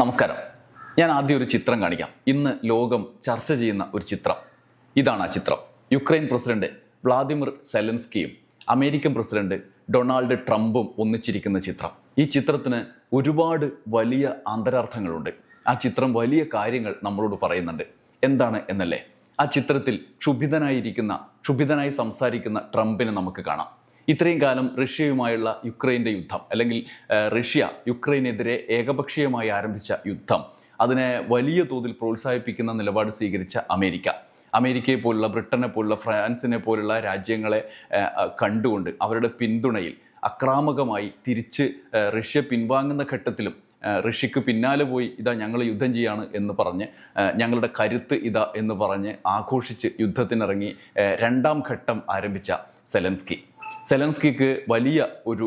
നമസ്കാരം. ഞാൻ ആദ്യം ഒരു ചിത്രം കാണിക്കാം. ഇന്ന് ലോകം ചർച്ച ചെയ്യുന്ന ഒരു ചിത്രം. ഇതാണ് ആ ചിത്രം. യുക്രൈൻ പ്രസിഡന്റ് വ്ളാദിമിർ സെലൻസ്കിയും അമേരിക്കൻ പ്രസിഡന്റ് ഡൊണാൾഡ് ട്രംപും ഒന്നിച്ചിരിക്കുന്ന ചിത്രം. ഈ ചിത്രത്തിന് ഒരുപാട് വലിയ അന്തരാർത്ഥങ്ങളുണ്ട്. ആ ചിത്രം വലിയ കാര്യങ്ങൾ നമ്മളോട് പറയുന്നുണ്ട്. എന്താണ് എന്നല്ലേ? ആ ചിത്രത്തിൽ ക്ഷുഭിതനായിരിക്കുന്ന ക്ഷുഭിതനായി സംസാരിക്കുന്ന ട്രംപിനെ നമുക്ക് കാണാം. ഇത്രയും കാലം റഷ്യയുമായുള്ള യുക്രൈന്റെ യുദ്ധം അല്ലെങ്കിൽ റഷ്യ യുക്രൈനെതിരെ ഏകപക്ഷീയമായി ആരംഭിച്ച യുദ്ധം അതിനെ വലിയ തോതിൽ പ്രോത്സാഹിപ്പിക്കുന്ന നിലപാട് സ്വീകരിച്ച അമേരിക്ക. അമേരിക്കയെ പോലുള്ള ബ്രിട്ടനെ പോലുള്ള ഫ്രാൻസിനെ പോലുള്ള രാജ്യങ്ങളെ കണ്ടുകൊണ്ട് അവരുടെ പിന്തുണയിൽ അക്രാമകമായി തിരിച്ച് റഷ്യ പിൻവാങ്ങുന്ന ഘട്ടത്തിലും ഋഷിക്ക് പിന്നാലെ പോയി ഇതാ ഞങ്ങൾ യുദ്ധം ചെയ്യാണ് എന്ന് പറഞ്ഞ് ഞങ്ങളുടെ കരുത്ത് ഇതാ എന്ന് പറഞ്ഞ് ആഘോഷിച്ച് യുദ്ധത്തിനിറങ്ങി രണ്ടാം ഘട്ടം ആരംഭിച്ച സെലൻസ്കി. സെലൻസ്കിക്ക് വലിയ ഒരു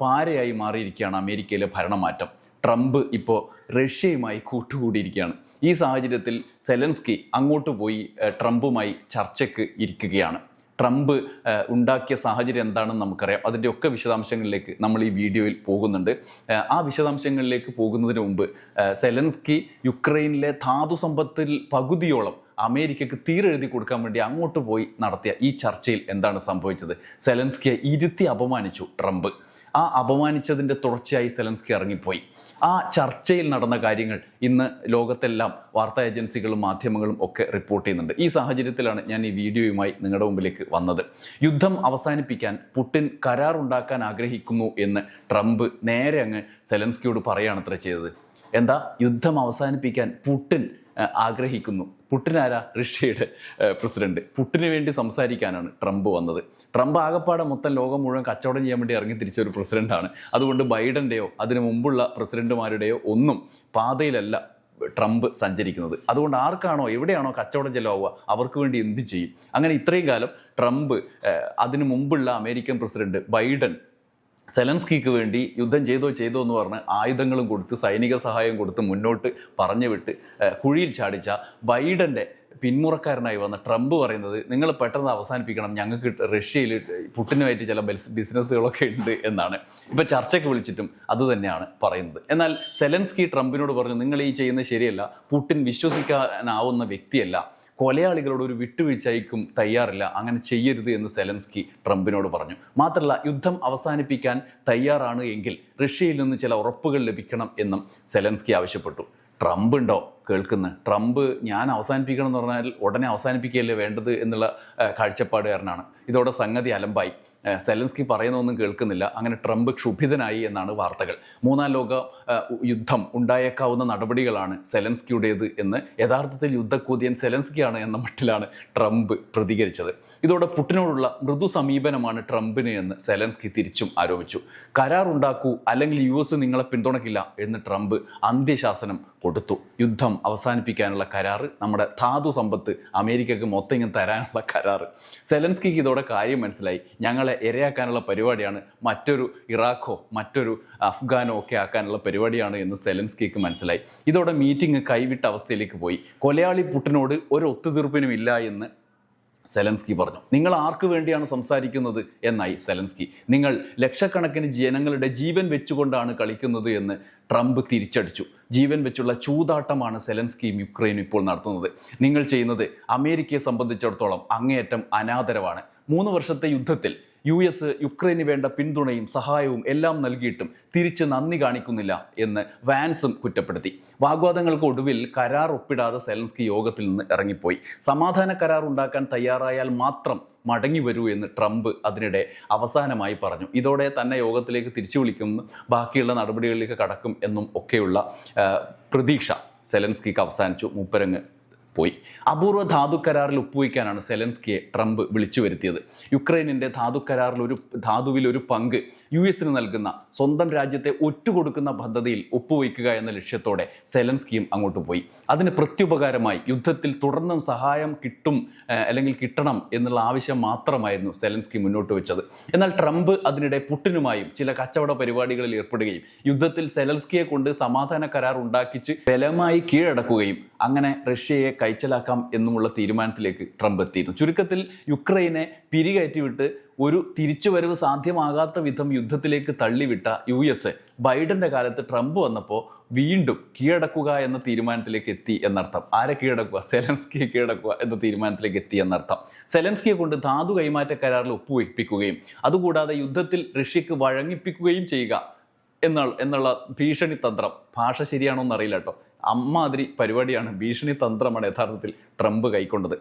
പാരയായി മാറിയിരിക്കുകയാണ് അമേരിക്കയിലെ ഭരണമാറ്റം. ട്രംപ് ഇപ്പോൾ റഷ്യയുമായി കൂട്ടുകൂടിയിരിക്കുകയാണ്. ഈ സാഹചര്യത്തിൽ സെലൻസ്കി അങ്ങോട്ട് പോയി ട്രംപുമായി ചർച്ചയ്ക്ക് ഇരിക്കുകയാണ്. ട്രംപ് ഉണ്ടാക്കിയ സാഹചര്യം എന്താണെന്ന് നമുക്കറിയാം. അതിന്റെ ഒക്കെ വിശദാംശങ്ങളിലേക്ക് നമ്മൾ ഈ വീഡിയോയിൽ പോകുന്നുണ്ട്. ആ വിശദാംശങ്ങളിലേക്ക് പോകുന്നതിന് മുമ്പ് സെലൻസ്കി യുക്രൈനിലെ ധാതു സമ്പത്തിൽ പകുതിയോളം അമേരിക്കക്ക് തീരെഴുതി കൊടുക്കാൻ വേണ്ടി അങ്ങോട്ട് പോയി നടത്തിയ ഈ ചർച്ചയിൽ എന്താണ് സംഭവിച്ചത്? സെലൻസ്കിയെ ഇരുത്തി അപമാനിച്ചു ട്രംപ്. ആ അപമാനിച്ചതിന്റെ തുടർച്ചയായി സെലൻസ്കി ഇറങ്ങിപ്പോയി. ആ ചർച്ചയിൽ നടന്ന കാര്യങ്ങൾ ഇന്ന് ലോകത്തെല്ലാം വാർത്താ ഏജൻസികളും മാധ്യമങ്ങളും ഒക്കെ റിപ്പോർട്ട് ചെയ്യുന്നുണ്ട്. ഈ സാഹചര്യത്തിലാണ് ഞാൻ ഈ വീഡിയോയുമായി നിങ്ങളുടെ മുമ്പിലേക്ക് വന്നത്. യുദ്ധം അവസാനിപ്പിക്കാൻ പുടിൻ കരാറുണ്ടാക്കാൻ ആഗ്രഹിക്കുന്നു എന്ന് ട്രംപ് നേരെ അങ്ങ് സെലൻസ്കിയോട് പറയുകയാണ് അത്ര ചെയ്തത്. എന്താ? യുദ്ധം അവസാനിപ്പിക്കാൻ പുട്ടിൻ ആഗ്രഹിക്കുന്നു. പുട്ടിനാരാ റഷ്യയുടെ പ്രസിഡന്റ്? പുട്ടിന് വേണ്ടി സംസാരിക്കാനാണ് ട്രംപ് വന്നത്. ട്രംപ് ആകപ്പാടെ മൊത്തം ലോകം മുഴുവൻ കച്ചവടം ചെയ്യാൻ വേണ്ടി ഇറങ്ങി തിരിച്ച ഒരു പ്രസിഡന്റാണ്. അതുകൊണ്ട് ബൈഡന്റെയോ അതിനു മുമ്പുള്ള പ്രസിഡന്റുമാരുടെയോ ഒന്നും പാതയിലല്ല ട്രംപ് സഞ്ചരിക്കുന്നത്. അതുകൊണ്ട് ആർക്കാണോ എവിടെയാണോ കച്ചവടം ചെലവാവുക അവർക്ക് വേണ്ടി എന്ത് ചെയ്യും. അങ്ങനെ ഇത്രയും കാലം ട്രംപ് അതിനു മുമ്പുള്ള അമേരിക്കൻ പ്രസിഡന്റ് ബൈഡൻ സെലൻസ്കിക്ക് വേണ്ടി യുദ്ധം ചെയ്തോ ചെയ്തോ എന്ന് പറഞ്ഞ് ആയുധങ്ങളും കൊടുത്ത് സൈനിക സഹായം കൊടുത്ത് മുന്നോട്ട് പറഞ്ഞു വിട്ട് കുഴിയിൽ ചാടിച്ച ബൈഡന്റെ പിന്മുറക്കാരനായി വന്ന ട്രംപ് പറയുന്നത് നിങ്ങൾ പെട്ടെന്ന് അവസാനിപ്പിക്കണം. ഞങ്ങൾക്ക് റഷ്യയിൽ പുട്ടിനുമായിട്ട് ചില ബിസ് ബിസിനസ്സുകളൊക്കെ ഉണ്ട് എന്നാണ്. ഇപ്പം ചർച്ചയ്ക്ക് വിളിച്ചിട്ടും അത് തന്നെയാണ് പറയുന്നത്. എന്നാൽ സെലൻസ്കി ട്രംപിനോട് പറഞ്ഞു നിങ്ങൾ ഈ ചെയ്യുന്നത് ശരിയല്ല. പുട്ടിൻ വിശ്വസിക്കാനാവുന്ന വ്യക്തിയല്ല. കൊലയാളികളോട് ഒരു വിട്ടുവീഴ്ചയ്ക്കും തയ്യാറില്ല. അങ്ങനെ ചെയ്യരുത് എന്ന് സെലൻസ്കി ട്രംപിനോട് പറഞ്ഞു. മാത്രമല്ല യുദ്ധം അവസാനിപ്പിക്കാൻ തയ്യാറാണ് എങ്കിൽ റഷ്യയിൽ നിന്ന് ചില ഉറപ്പുകൾ ലഭിക്കണം എന്നും സെലൻസ്കി ആവശ്യപ്പെട്ടു. ട്രംപ് ഉണ്ടോ? കേൾക്കുന്ന. ട്രംപ് ഞാൻ അവസാനിപ്പിക്കണം എന്ന് പറഞ്ഞാൽ ഉടനെ അവസാനിപ്പിക്കുകയല്ലേ വേണ്ടത് എന്നുള്ള കാഴ്ചപ്പാടുകാരനാണ്. ഇതോടെ സംഗതി അലമ്പായി. സെലൻസ്കി പറയുന്നതൊന്നും കേൾക്കുന്നില്ല. അങ്ങനെ ട്രംപ് ക്ഷുഭിതനായി എന്നാണ് വാർത്തകൾ. മൂന്നാം ലോക യുദ്ധം ഉണ്ടായേക്കാവുന്ന നടപടികളാണ് സെലൻസ്കിയുടേത് എന്ന് യഥാർത്ഥത്തിൽ യുദ്ധക്കൂതിയൻ സെലൻസ്കിയാണ് എന്ന മട്ടിലാണ് ട്രംപ് പ്രതികരിച്ചത്. ഇതോടെ പുട്ടിനോടുള്ള മൃദു സമീപനമാണ് ട്രംപിന് എന്ന് സെലൻസ്കി തിരിച്ചും ആരോപിച്ചു. കരാർ ഉണ്ടാക്കൂ അല്ലെങ്കിൽ യു എസ് നിങ്ങളെ പിന്തുണയ്ക്കില്ല എന്ന് ട്രംപ് അന്ത്യശാസനം കൊടുത്തു. യുദ്ധം അവസാനിപ്പിക്കാനുള്ള കരാറ് നമ്മുടെ ധാതു സമ്പത്ത് അമേരിക്കക്ക് മൊത്തം ഇങ്ങനെ തരാനുള്ള കരാറ്. സെലൻസ്കിക്ക് ഇതോടെ കാര്യം മനസ്സിലായി. ഞങ്ങളെ ഇരയാക്കാനുള്ള പരിപാടിയാണ് മറ്റൊരു ഇറാഖോ മറ്റൊരു അഫ്ഗാനോ ഒക്കെ ആക്കാനുള്ള പരിപാടിയാണ് എന്ന് സെലൻസ്കിക്ക് മനസ്സിലായി. ഇതോടെ മീറ്റിംഗ് കൈവിട്ട അവസ്ഥയിലേക്ക് പോയി. കൊലയാളി പുട്ടിനോട് ഒരു ഒത്തുതീർപ്പിനും ഇല്ല എന്ന് സെലൻസ്കി പറഞ്ഞു. നിങ്ങൾ ആർക്ക് വേണ്ടിയാണ് സംസാരിക്കുന്നത്? എന്നായി സെലൻസ്കി. നിങ്ങൾ ലക്ഷക്കണക്കിന് ജനങ്ങളുടെ ജീവൻ വെച്ചുകൊണ്ടാണ് കളിക്കുന്നത് എന്ന് ട്രംപ് തിരിച്ചടിച്ചു. ജീവൻ വെച്ചുള്ള ചൂതാട്ടമാണ് സെലൻസ്കിയും യുക്രൈനും ഇപ്പോൾ നടത്തുന്നത്. നിങ്ങൾ ചെയ്യുന്നത് അമേരിക്കയെ സംബന്ധിച്ചിടത്തോളം അങ്ങേയറ്റം അനാദരവാണ്. മൂന്ന് വർഷത്തെ യുദ്ധത്തിൽ യു എസ് യുക്രൈന് വേണ്ട പിന്തുണയും സഹായവും എല്ലാം നൽകിയിട്ടും തിരിച്ച് നന്ദി കാണിക്കുന്നില്ല എന്ന് വാൻസും കുറ്റപ്പെടുത്തി. വാഗ്വാദങ്ങൾക്ക് ഒടുവിൽ കരാർ ഒപ്പിടാതെ സെലൻസ്കി യോഗത്തിൽ നിന്ന് ഇറങ്ങിപ്പോയി. സമാധാന കരാർ ഉണ്ടാക്കാൻ തയ്യാറായാൽ മാത്രം മടങ്ങി വരൂ എന്ന് ട്രംപ് അതിനിടെ അവസാനമായി പറഞ്ഞു. ഇതോടെ തന്നെ യോഗത്തിലേക്ക് തിരിച്ചു വിളിക്കും ബാക്കിയുള്ള നടപടികളിലേക്ക് കടക്കും എന്നും ഒക്കെയുള്ള പ്രതീക്ഷ സെലൻസ്കിക്ക് അവസാനിച്ചു. മൂപ്പരങ്ങ് പോയി. അപൂർവ ധാതു കരാറിൽ ഒപ്പുവയ്ക്കാനാണ് സെലൻസ്കിയെ ട്രംപ് വിളിച്ചു വരുത്തിയത്. യുക്രൈനിന്റെ ധാതു കരാറിൽ ഒരു ധാതുവിൽ ഒരു പങ്ക് യു എസിന് നൽകുന്ന സ്വന്തം രാജ്യത്തെ ഒറ്റുകൊടുക്കുന്ന പദ്ധതിയിൽ ഒപ്പുവയ്ക്കുക എന്ന ലക്ഷ്യത്തോടെ സെലൻസ്കിയും അങ്ങോട്ട് പോയി. അതിന് പ്രത്യുപകാരമായി യുദ്ധത്തിൽ തുടർന്നും സഹായം കിട്ടും അല്ലെങ്കിൽ കിട്ടണം എന്നുള്ള ആവശ്യം മാത്രമായിരുന്നു സെലൻസ്കി മുന്നോട്ട് വെച്ചത്. എന്നാൽ ട്രംപ് അതിനിടെ പുട്ടിനുമായും ചില കച്ചവട പരിപാടികളിൽ ഏർപ്പെടുകയും യുദ്ധത്തിൽ സെലൻസ്കിയെ കൊണ്ട് സമാധാന കരാർ ഉണ്ടാക്കിച്ച് ബലമായി കീഴടക്കുകയും അങ്ങനെ റഷ്യയെ കൈച്ചലാക്കാം എന്നുമുള്ള തീരുമാനത്തിലേക്ക് ട്രംപ് എത്തിയിരുന്നു. ചുരുക്കത്തിൽ യുക്രൈനെ പിരികയറ്റിവിട്ട് ഒരു തിരിച്ചുവരവ് സാധ്യമാകാത്ത വിധം യുദ്ധത്തിലേക്ക് തള്ളിവിട്ട യു എസ് എ ബൈഡന്റെ കാലത്ത് ട്രംപ് വന്നപ്പോൾ വീണ്ടും കീഴടക്കുക എന്ന തീരുമാനത്തിലേക്ക് എത്തി എന്നർത്ഥം. ആരെ കീഴടക്കുക? സെലൻസ്കിയെ കീഴടക്കുക എന്ന തീരുമാനത്തിലേക്ക് എത്തി എന്നർത്ഥം. സെലൻസ്കിയെ കൊണ്ട് ധാതു കൈമാറ്റ കരാറിൽ ഒപ്പുവയ്പ്പിക്കുകയും അതുകൂടാതെ യുദ്ധത്തിൽ റഷ്യക്ക് വഴങ്ങിപ്പിക്കുകയും ചെയ്യുക എന്നുള്ള എന്നുള്ള ഭീഷണി തന്ത്രം ഭാഷ ശരിയാണോ എന്നറിയില്ല കേട്ടോ. അമ്മാതിരി പരിപാടിയാണ് ഭീഷണി തന്ത്രമാണ് യഥാർത്ഥത്തിൽ ട്രംപ് കൈക്കൊണ്ടത്.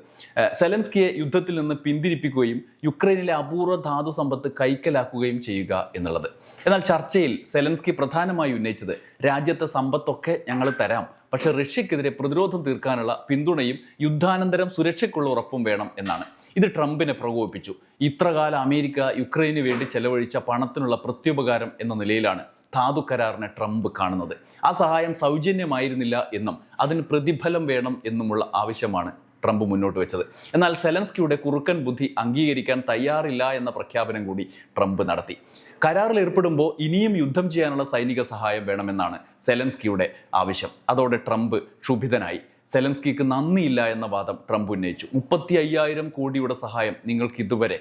സെലൻസ്കിയെ യുദ്ധത്തിൽ നിന്ന് പിന്തിരിപ്പിക്കുകയും യുക്രൈനിലെ അപൂർവ ധാതു സമ്പത്ത് കൈക്കലാക്കുകയും ചെയ്യുക എന്നുള്ളത്. എന്നാൽ ചർച്ചയിൽ സെലൻസ്കി പ്രധാനമായി ഉന്നയിച്ചത് രാജ്യത്തെ സമ്പത്തൊക്കെ ഞങ്ങൾ തരാം പക്ഷേ റഷ്യക്കെതിരെ പ്രതിരോധം തീർക്കാനുള്ള പിന്തുണയും യുദ്ധാനന്തരം സുരക്ഷയ്ക്കുള്ള ഉറപ്പും വേണം എന്നാണ്. ഇത് ട്രംപിനെ പ്രകോപിപ്പിച്ചു. ഇത്രകാലം അമേരിക്ക യുക്രൈന് വേണ്ടി ചെലവഴിച്ച പണത്തിനുള്ള പ്രത്യുപകാരം എന്ന നിലയിലാണ് ധാതു കരാറിനെ ട്രംപ് കാണുന്നത്. ആ സഹായം സൗജന്യമായിരുന്നില്ല എന്നും അതിന് പ്രതിഫലം വേണം എന്നുമുള്ള ആവശ്യമാണ് ട്രംപ് മുന്നോട്ട് വെച്ചത്. എന്നാൽ സെലൻസ്കിയുടെ കുറുക്കൻ ബുദ്ധി അംഗീകരിക്കാൻ തയ്യാറില്ല എന്ന പ്രഖ്യാപനം കൂടി ട്രംപ് നടത്തി. കരാറിൽ ഏർപ്പെടുമ്പോൾ ഇനിയും യുദ്ധം ചെയ്യാനുള്ള സൈനിക സഹായം വേണമെന്നാണ് സെലൻസ്കിയുടെ ആവശ്യം. അതോടെ ട്രംപ് ക്ഷുഭിതനായി. സെലൻസ്കിക്ക് നന്ദിയില്ല എന്ന വാദം ട്രംപ് ഉന്നയിച്ചു. മുപ്പത്തി അയ്യായിരം കോടിയുടെ സഹായം നിങ്ങൾക്ക് ഇതുവരെ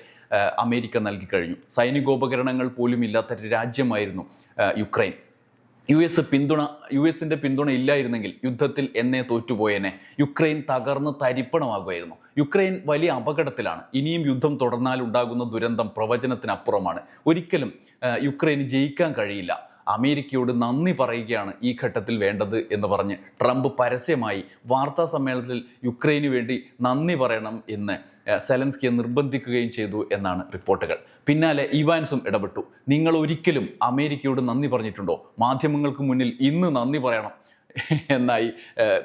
അമേരിക്ക നൽകി കഴിഞ്ഞു. സൈനികോപകരണങ്ങൾ പോലും ഇല്ലാത്ത ഒരു രാജ്യമായിരുന്നു യുക്രൈൻ. യു എസ് പിന്തുണ യു എസിന്റെ പിന്തുണ ഇല്ലായിരുന്നെങ്കിൽ യുദ്ധത്തിൽ എന്നെ തോറ്റുപോയേനെ. യുക്രൈൻ തകർന്ന് തരിപ്പണമാകുമായിരുന്നു. യുക്രൈൻ വലിയ അപകടത്തിലാണ്. ഇനിയും യുദ്ധം തുടർന്നാൽ ഉണ്ടാകുന്ന ദുരന്തം പ്രവചനത്തിനപ്പുറമാണ്. ഒരിക്കലും യുക്രൈന് ജയിക്കാൻ കഴിയില്ല. അമേരിക്കയോട് നന്ദി പറയുകയാണ് ഈ ഘട്ടത്തിൽ വേണ്ടത് എന്ന് പറഞ്ഞ് ട്രംപ് പരസ്യമായി വാർത്താ സമ്മേളനത്തിൽ യുക്രൈന് വേണ്ടി നന്ദി പറയണം എന്ന് സെലൻസ്കിയെ നിർബന്ധിക്കുകയും ചെയ്തു എന്നാണ് റിപ്പോർട്ടുകൾ. പിന്നാലെ ഇവാൻസും ഇടപെട്ടു. നിങ്ങൾ ഒരിക്കലും അമേരിക്കയോട് നന്ദി പറഞ്ഞിട്ടുണ്ടോ? മാധ്യമങ്ങൾക്ക് മുന്നിൽ ഇന്ന് നന്ദി പറയണം എന്നായി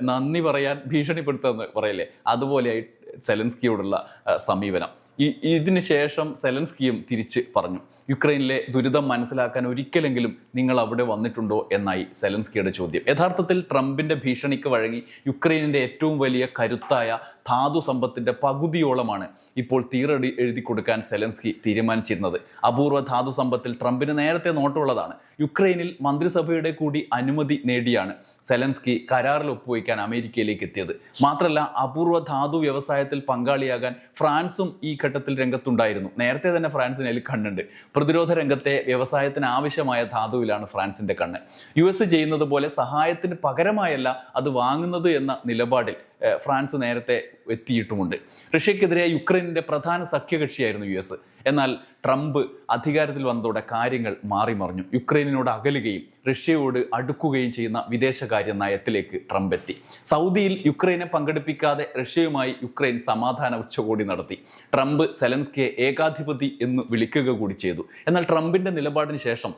നന്ദി പറയാൻ ഭീഷണിപ്പെടുത്തുമെന്ന് പറയല്ലേ? അതുപോലെയായി സെലൻസ്കിയോടുള്ള സമീപനം. ഇതിന് ശേഷം സെലൻസ്കിയും തിരിച്ച് പറഞ്ഞു. യുക്രൈനിലെ ദുരിതം മനസ്സിലാക്കാൻ ഒരിക്കലെങ്കിലും നിങ്ങൾ അവിടെ വന്നിട്ടുണ്ടോ എന്നായി സെലൻസ്കിയുടെ ചോദ്യം. യഥാർത്ഥത്തിൽ ട്രംപിന്റെ ഭീഷണിക്ക് വഴങ്ങി യുക്രൈനിന്റെ ഏറ്റവും വലിയ കരുത്തായ ധാതു സമ്പത്തിന്റെ പകുതിയോളമാണ് ഇപ്പോൾ തീറടി എഴുതി കൊടുക്കാൻ സെലൻസ്കി തീരുമാനിച്ചിരുന്നത്. അപൂർവ ധാതു സമ്പത്തിൽ ട്രംപിന് നേരത്തെ നോട്ടുള്ളതാണ്. യുക്രൈനിൽ മന്ത്രിസഭയുടെ കൂടി അനുമതി നേടിയാണ് സെലൻസ്കി കരാറിൽ ഒപ്പുവയ്ക്കാൻ അമേരിക്കയിലേക്ക് എത്തിയത്. മാത്രമല്ല അപൂർവ ധാതു വ്യവസായത്തിൽ പങ്കാളിയാകാൻ ഫ്രാൻസും ഈ ഘട്ടത്തിൽ രംഗത്തുണ്ടായിരുന്നു. നേരത്തെ തന്നെ ഫ്രാൻസിന് അതിൽ കണ്ണുണ്ട്. പ്രതിരോധ രംഗത്തെ വ്യവസായത്തിന് ആവശ്യമായ ധാതുവിലാണ് ഫ്രാൻസിന്റെ കണ്ണ്. യു എസ് ചെയ്യുന്നത് പോലെ സഹായത്തിന് പകരമായല്ല അത് വാങ്ങുന്നത് എന്ന നിലപാടിൽ ഫ്രാൻസ് നേരത്തെ എത്തിയിട്ടുമുണ്ട്. റഷ്യക്കെതിരെ യുക്രൈനിന്റെ പ്രധാന സഖ്യകക്ഷിയായിരുന്നു യു എസ്. എന്നാൽ ട്രംപ് അധികാരത്തിൽ വന്നതോടെ കാര്യങ്ങൾ മാറിമറിഞ്ഞു യുക്രൈനിനോട് അകലുകയും റഷ്യയോട് അടുക്കുകയും ചെയ്യുന്ന വിദേശകാര്യ നയത്തിലേക്ക് ട്രംപ് എത്തി. സൗദിയിൽ യുക്രൈനെ പങ്കെടുപ്പിക്കാതെ റഷ്യയുമായി യുക്രൈൻ സമാധാന ഉച്ചകോടി നടത്തി. ട്രംപ് സെലൻസ്കിയെ ഏകാധിപതി എന്ന് വിളിക്കുക കൂടി ചെയ്തു. എന്നാൽ ട്രംപിന്റെ നിലപാടിന് ശേഷം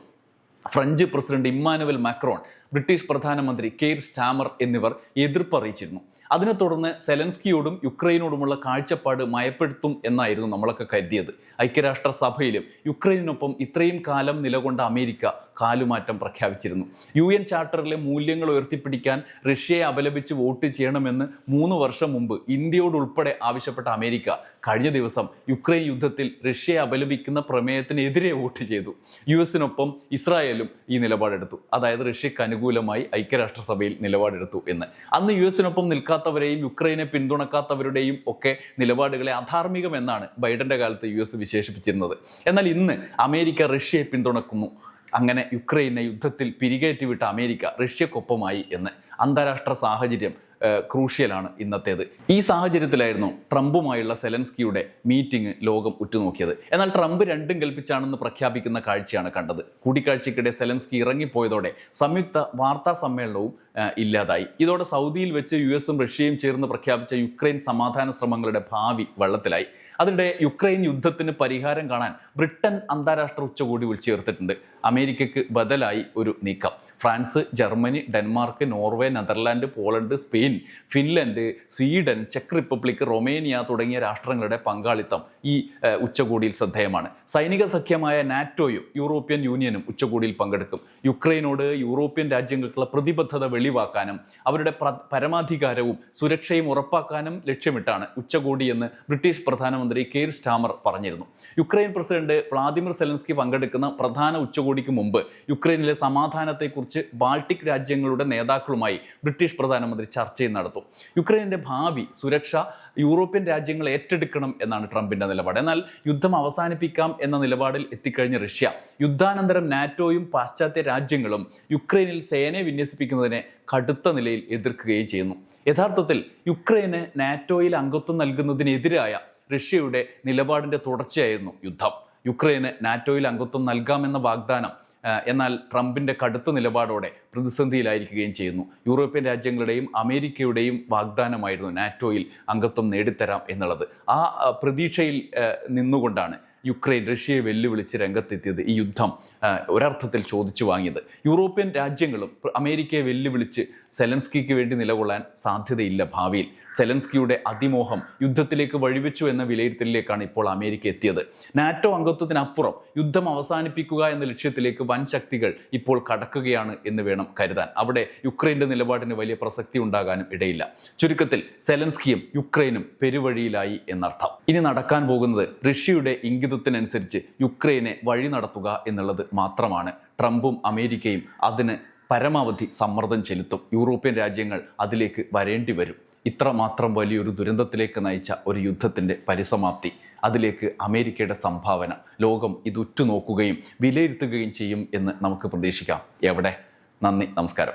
French president Emmanuel Macron British പ്രധാനമന്ത്രി കെയർ സ്റ്റാമർ എന്നിവർ എതിർപ്പ് അറിയിച്ചിരുന്നു അതിനെ തുടർന്ന് സെലൻസ്കിയോടും യുക്രൈനോടുമുള്ള കാഴ്ചപ്പാട് മയപ്പെടുത്തും എന്നായിരുന്നു നമ്മളൊക്കെ കരുതിയത്. ഐക്യരാഷ്ട്ര സഭയിലും യുക്രൈനൊപ്പം ഇത്രയും കാലം നിലകൊണ്ട അമേരിക്ക കാലുമാറ്റം പ്രഖ്യാപിച്ചിരുന്നു. യു എൻ ചാർട്ടറിലെ മൂല്യങ്ങൾ ഉയർത്തിപ്പിടിക്കാൻ റഷ്യയെ അപലപിച്ച് വോട്ട് ചെയ്യണമെന്ന് മൂന്ന് വർഷം മുമ്പ് ഇന്ത്യയോടുൾപ്പെടെ ആവശ്യപ്പെട്ട അമേരിക്ക കഴിഞ്ഞ ദിവസം യുക്രൈൻ യുദ്ധത്തിൽ റഷ്യയെ അപലപിക്കുന്ന പ്രമേയത്തിനെതിരെ വോട്ട് ചെയ്തു. യു എസിനൊപ്പം ഇസ്രായേലും ഈ നിലപാടെടുത്തു. അതായത് റഷ്യക്ക് അനുകൂലമായി ഐക്യരാഷ്ട്രസഭയിൽ നിലപാടെടുത്തു എന്ന്. അന്ന് യു എസിനൊപ്പം നിൽക്കാത്തവരെയും യുക്രൈനെ പിന്തുണക്കാത്തവരുടെയും ഒക്കെ നിലപാടുകളെ അധാർമികം എന്നാണ് ബൈഡന്റെ കാലത്ത് യു എസ് വിശേഷിപ്പിച്ചിരുന്നത്. എന്നാൽ ഇന്ന് അമേരിക്ക റഷ്യയെ പിന്തുണക്കുന്നു. അങ്ങനെ യുക്രൈനെ യുദ്ധത്തിൽ പിരികേറ്റിവിട്ട അമേരിക്ക റഷ്യക്കൊപ്പമായി എന്ന്. അന്താരാഷ്ട്ര സാഹചര്യം ക്രൂഷ്യലാണ് ഇന്നത്തേത്. ഈ സാഹചര്യത്തിലായിരുന്നു ട്രംപുമായുള്ള സെലൻസ്കിയുടെ മീറ്റിംഗ് ലോകം ഉറ്റുനോക്കിയത്. എന്നാൽ ട്രംപ് രണ്ടും കൽപ്പിച്ചാണെന്ന് പ്രഖ്യാപിക്കുന്ന കാഴ്ചയാണ് കണ്ടത്. കൂടിക്കാഴ്ചയ്ക്കിടെ സെലൻസ്കി ഇറങ്ങിപ്പോയതോടെ സംയുക്ത വാർത്താ സമ്മേളനവും ഇല്ലാതായി. ഇതോടെ സൗദിയിൽ വെച്ച് യു എസും റഷ്യയും ചേർന്ന് പ്രഖ്യാപിച്ച യുക്രൈൻ സമാധാന ശ്രമങ്ങളുടെ ഭാവി വെള്ളത്തിലായി. അതിനിടെ യുക്രൈൻ യുദ്ധത്തിന് പരിഹാരം കാണാൻ ബ്രിട്ടൻ അന്താരാഷ്ട്ര ഉച്ചകോടി വിളിച്ചു ചേർത്തിട്ടുണ്ട് അമേരിക്കയ്ക്ക് ബദലായി ഒരു നീക്കം. France Germany Denmark Norway Netherland Poland Spain Finland Sweden check Republic Romania തുടങ്ങിയ രാഷ്ട്രങ്ങളുടെ പങ്കാളിത്തം ഈ ഉച്ചകോടിയിൽ ശ്രദ്ധേയമാണ്. സൈനിക സഖ്യമായ നാറ്റോയും യൂറോപ്യൻ യൂണിയനും ഉച്ചകോടിയിൽ പങ്കെടുക്കും. യുക്രൈനോട് യൂറോപ്യൻ രാജ്യങ്ങൾക്കുള്ള പ്രതിബദ്ധത വെളിവാക്കാനും അവരുടെ പരമാധികാരവും സുരക്ഷയും ഉറപ്പാക്കാനും ലക്ഷ്യമിട്ടാണ് ഉച്ചകോടി എന്ന് ബ്രിട്ടീഷ് പ്രധാനമന്ത്രി കെയ്ർ സ്റ്റാമർ പറഞ്ഞിരുന്നു. യുക്രൈൻ പ്രസിഡന്റ് വ്ളാദിമിർ സെലൻസ്കി പങ്കെടുക്കുന്ന പ്രധാന ഉച്ചകോടിക്ക് മുമ്പ് യുക്രൈനിലെ സമാധാനത്തെക്കുറിച്ച് ബാൾട്ടിക് രാജ്യങ്ങളുടെ നേതാക്കളുമായി ബ്രിട്ടീഷ് പ്രധാനമന്ത്രി ചർച്ച ചർച്ചയും നടത്തും. യുക്രൈനിന്റെ ഭാവി സുരക്ഷ യൂറോപ്യൻ രാജ്യങ്ങൾ ഏറ്റെടുക്കണം എന്നാണ് ട്രംപിന്റെ നിലപാട്. എന്നാൽ യുദ്ധം അവസാനിപ്പിക്കാം എന്ന നിലപാടിൽ എത്തിക്കഴിഞ്ഞ റഷ്യ യുദ്ധാനന്തരം നാറ്റോയും പാശ്ചാത്യ രാജ്യങ്ങളും യുക്രൈനിൽ സേനയെ വിന്യസിപ്പിക്കുന്നതിനെ കടുത്ത നിലയിൽ എതിർക്കുകയും ചെയ്യുന്നു. യഥാർത്ഥത്തിൽ യുക്രൈന് നാറ്റോയിൽ അംഗത്വം നൽകുന്നതിനെതിരായ റഷ്യയുടെ നിലപാടിന്റെ തുടർച്ചയായിരുന്നു യുദ്ധം. യുക്രൈന് നാറ്റോയിൽ അംഗത്വം നൽകാമെന്ന വാഗ്ദാനം എന്നാൽ ട്രംപിന്റെ കടുത്ത നിലപാടോടെ പ്രതിസന്ധിയിലായിരിക്കുകയും ചെയ്യുന്നു. യൂറോപ്യൻ രാജ്യങ്ങളുടെയും അമേരിക്കയുടെയും വാഗ്ദാനമായിരുന്നു നാറ്റോയിൽ അംഗത്വം നേടിത്തരാം എന്നുള്ളത്. ആ പ്രതീക്ഷയിൽ നിന്നുകൊണ്ടാണ് യുക്രൈൻ റഷ്യയെ വെല്ലുവിളിച്ച് രംഗത്തെത്തിയത് ഈ യുദ്ധം ഒരർത്ഥത്തിൽ ചോദിച്ചു വാങ്ങിയത്. യൂറോപ്യൻ രാജ്യങ്ങളും അമേരിക്കയെ വെല്ലുവിളിച്ച് സെലൻസ്കിക്ക് വേണ്ടി നിലകൊള്ളാൻ സാധ്യതയില്ല ഭാവിയിൽ. സെലൻസ്കിയുടെ അതിമോഹം യുദ്ധത്തിലേക്ക് വഴിവെച്ചു എന്ന വിലയിരുത്തലിലേക്കാണ് ഇപ്പോൾ അമേരിക്ക എത്തിയത്. നാറ്റോ അംഗത്വത്തിനപ്പുറം യുദ്ധം അവസാനിപ്പിക്കുക എന്ന ലക്ഷ്യത്തിലേക്ക് വൻ ശക്തികൾ ഇപ്പോൾ കടക്കുകയാണ് എന്ന് വേണം കരുതാൻ. അവിടെ യുക്രൈന്റെ നിലപാടിന് വലിയ പ്രസക്തി ഉണ്ടാകാനും ഇടയില്ല. ചുരുക്കത്തിൽ സെലൻസ്കിയും യുക്രൈനും പെരുവഴിയിലായി എന്നർത്ഥം. ഇനി നടക്കാൻ പോകുന്നത് റഷ്യയുടെ ഇംഗിതത്തിനനുസരിച്ച് യുക്രൈനെ വഴി നടത്തുക എന്നുള്ളത് മാത്രമാണ്. ട്രംപും അമേരിക്കയും അതിന് പരമാവധി സമ്മർദ്ദം ചെലുത്തും. യൂറോപ്യൻ രാജ്യങ്ങൾ അതിലേക്ക് വരേണ്ടി വരും. ഇത്രമാത്രം വലിയൊരു ദുരന്തത്തിലേക്ക് നയിച്ച ഒരു യുദ്ധത്തിന്റെ പരിസമാപ്തി. അതിലേക്ക് അമേരിക്കയുടെ സംഭാവന. ലോകം ഇത് ഉറ്റുനോക്കുകയും വിലയിരുത്തുകയും ചെയ്യും എന്ന് നമുക്ക് പ്രതീക്ഷിക്കാം. എവിടെ? നന്ദി നമസ്കാരം.